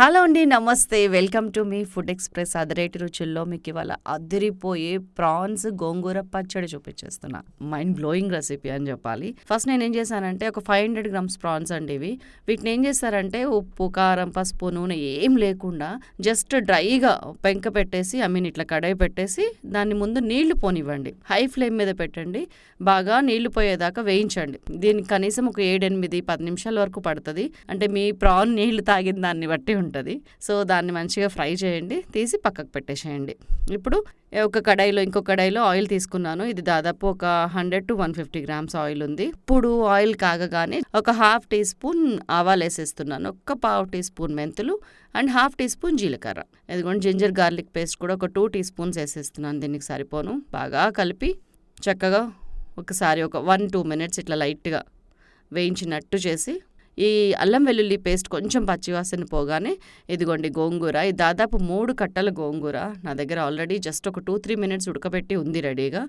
Hello అండి నమస్తే. Welcome to మీ ఫుడ్ ఎక్స్ప్రెస్. అదరేటి రుచుల్లో మీకు ఇవాళ అదిరిపోయే ప్రాన్స్ గోంగూర పచ్చడి చూపించేస్తున్నా. మైండ్ బ్లోయింగ్ రెసిపీ అని చెప్పాలి. ఫస్ట్ నేను ఏం చేశానంటే ఒక ఫైవ్ హండ్రెడ్ గ్రామ్స్ ప్రాన్స్ అండి ఇవి. వీటిని ఏం చేస్తారంటే ఉప్పు కారం పసుపు నూనె ఏం లేకుండా జస్ట్ డ్రైగా పెంక పెట్టేసి ఐ మీన్ ఇట్లా కడాయి పెట్టేసి దాన్ని ముందు నీళ్ళు పోనివ్వండి. హై ఫ్లేమ్ మీద పెట్టండి. బాగా నీళ్ళు పోయేదాకా వేయించండి. దీనికి కనీసం ఒక ఏడెనిమిది పది నిమిషాల వరకు పడుతుంది. అంటే మీ ప్రాన్ నీళ్ళు తాగిన దాన్ని బట్టి ఉంటుంది. సో దాన్ని మంచిగా ఫ్రై చేయండి. తీసి పక్కకు పెట్టేసేయండి. ఇప్పుడు ఒక కడాయిలో ఇంకో కడాయిలో ఆయిల్ తీసుకున్నాను. ఇది దాదాపు ఒక hundred to one fifty grams oil ఉంది. ఇప్పుడు ఆయిల్ కాగగానే ఒక హాఫ్ టీ స్పూన్ ఆవాలు వేసేస్తున్నాను. ఒక్క పావు టీ స్పూన్ మెంతులు అండ్ హాఫ్ టీ స్పూన్ జీలకర్ర. ఇదిగోండి జింజర్ గార్లిక్ పేస్ట్ కూడా ఒక టూ టీ స్పూన్స్ వేసేస్తున్నాను. దీనికి సరిపోను. బాగా కలిపి చక్కగా ఒకసారి ఒక వన్ టూ మినిట్స్ ఇట్లా లైట్గా వేయించినట్టు చేసి ఈ అల్లం వెల్లుల్లి పేస్ట్ కొంచెం పచ్చివాసన పోగానే ఇదిగోండి గోంగూర. ఇది దాదాపు మూడు కట్టల గోంగూర నా దగ్గర ఆల్రెడీ జస్ట్ ఒక టూ త్రీ మినిట్స్ ఉడకబెట్టి ఉంది రెడీగా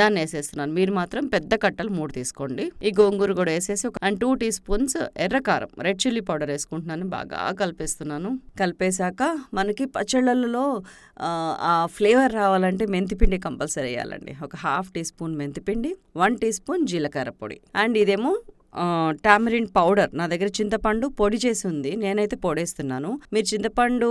దాన్ని వేసేస్తున్నాను. మీరు మాత్రం పెద్ద కట్టలు మూడు తీసుకోండి. ఈ గోంగూర కూడా వేసేసి ఒక అండ్ టూ టీ స్పూన్స్ ఎర్రకారం రెడ్ చిల్లీ పౌడర్ వేసుకుంటున్నాను. బాగా కలిపేస్తున్నాను. కలిపేశాక మనకి పచ్చళ్ళలో ఆ ఫ్లేవర్ రావాలంటే మెంతిపిండి కంపల్సరీ వేయాలండి. ఒక హాఫ్ టీ స్పూన్ మెంతిపిండి వన్ టీ స్పూన్ జీలకర్ర పొడి. అండ్ ఇదేమో టామరిన్ పౌడర్ నా దగ్గర చింతపండు పొడి చేసి ఉంది. నేనైతే పొడేస్తున్నాను. మీరు చింతపండు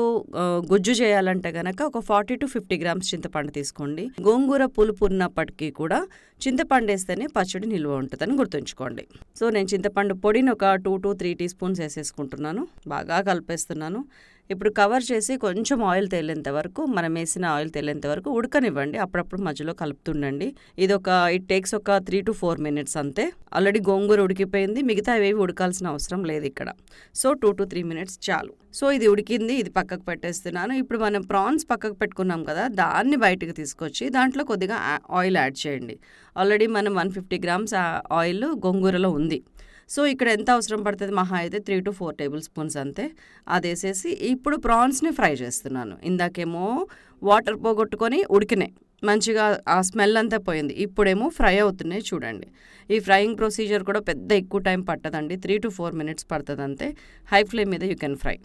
గుజ్జు చేయాలంటే గనక ఒక ఫార్టీ టు ఫిఫ్టీ గ్రామ్స్ చింతపండు తీసుకోండి. గోంగూర పులుపు ఉన్నప్పటికీ కూడా చింతపండు వేస్తేనే పచ్చడి నిల్వ ఉంటుందని గుర్తుంచుకోండి. సో నేను చింతపండు పొడిని ఒక two to three teaspoons వేసేసుకుంటున్నాను. బాగా కలిపేస్తున్నాను. ఇప్పుడు కవర్ చేసి కొంచెం ఆయిల్ తేలేంత వరకు మనం వేసిన ఆయిల్ తేలేంత వరకు ఉడకనివ్వండి. అప్పుడప్పుడు మధ్యలో కలుపుతుండండి. ఇది ఒక ఇట్ టేక్స్ ఒక త్రీ టు ఫోర్ మినిట్స్ అంతే. ఆల్రెడీ గోంగూర ఉడికిపోయింది. మిగతా ఏవి ఉడకాల్సిన అవసరం లేదు ఇక్కడ. So two to three minutes చాలు. సో ఇది ఉడికింది ఇది పక్కకు పెట్టేస్తున్నాను. ఇప్పుడు మనం ప్రాన్స్ పక్కకు పెట్టుకున్నాం కదా దాన్ని బయటకు తీసుకొచ్చి దాంట్లో కొద్దిగా ఆయిల్ యాడ్ చేయండి. ఆల్రెడీ మనం వన్ ఫిఫ్టీ గ్రామ్స్ ఆయిల్ గోంగూరలో ఉంది. సో ఇక్కడ ఎంత అవసరం పడుతుంది? మహా అయితే three to four tablespoons అంతే. అది వేసేసి ఇప్పుడు ప్రాన్స్ని ఫ్రై చేస్తున్నాను. ఇందాకేమో వాటర్ పోగొట్టుకొని ఉడికినాయి. మంచిగా ఆ స్మెల్ అంతా పోయింది. ఇప్పుడేమో ఫ్రై అవుతున్నాయి చూడండి. ఈ ఫ్రైయింగ్ ప్రొసీజర్ కూడా పెద్ద ఎక్కువ టైం పట్టదండి. త్రీ టు ఫోర్ మినిట్స్ పడుతుంది అంతే హై ఫ్లేమ్ మీద యూ కెన్ ఫ్రై.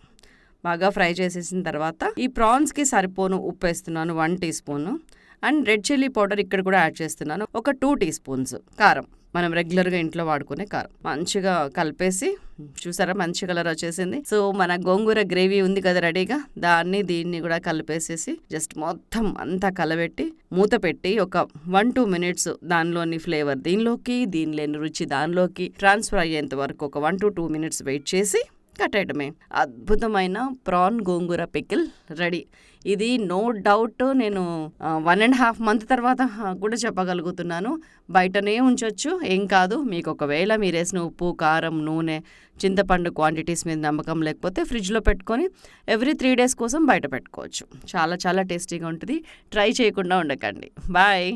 బాగా ఫ్రై చేసేసిన తర్వాత ఈ ప్రాన్స్కి సరిపోను ఉప్పు వేస్తున్నాను one teaspoon. And red chilli powder ఇక్కడ కూడా యాడ్ చేస్తున్నాను. ఒక టూ టీ స్పూన్స్ కారం. మనం రెగ్యులర్గా ఇంట్లో వాడుకునే కారం. మంచిగా కలిపేసి చూసారా మంచి కలర్ వచ్చేసింది. సో మన గోంగూర గ్రేవీ ఉంది కదా రెడీగా దాన్ని దీన్ని కూడా కలిపేసేసి జస్ట్ మొత్తం అంతా కలబెట్టి మూత పెట్టి ఒక వన్ టూ మినిట్స్ దానిలోని ఫ్లేవర్ దీనిలోకి దీనిలోని రుచి దానిలోకి ట్రాన్స్ఫర్ అయ్యేంత వరకు ఒక one to two minutes wait చేసి కట్టేయడమే. అద్భుతమైన ప్రాన్ గోంగూర పికిల్ రెడీ. ఇది నో డౌట్ నేను వన్ అండ్ హాఫ్ మంత్ తర్వాత కూడా చెప్పగలుగుతున్నాను. బయటనే ఉంచవచ్చు ఏం కాదు. మీకు ఒకవేళ మీరు వేసిన ఉప్పు కారం నూనె చింతపండు క్వాంటిటీస్ మీద నమ్మకం లేకపోతే ఫ్రిడ్జ్లో పెట్టుకొని ఎవ్రీ త్రీ డేస్ కోసం బయట పెట్టుకోవచ్చు. చాలా చాలా టేస్టీగా ఉంటుంది. ట్రై చేయకుండా ఉండకండి. బాయ్!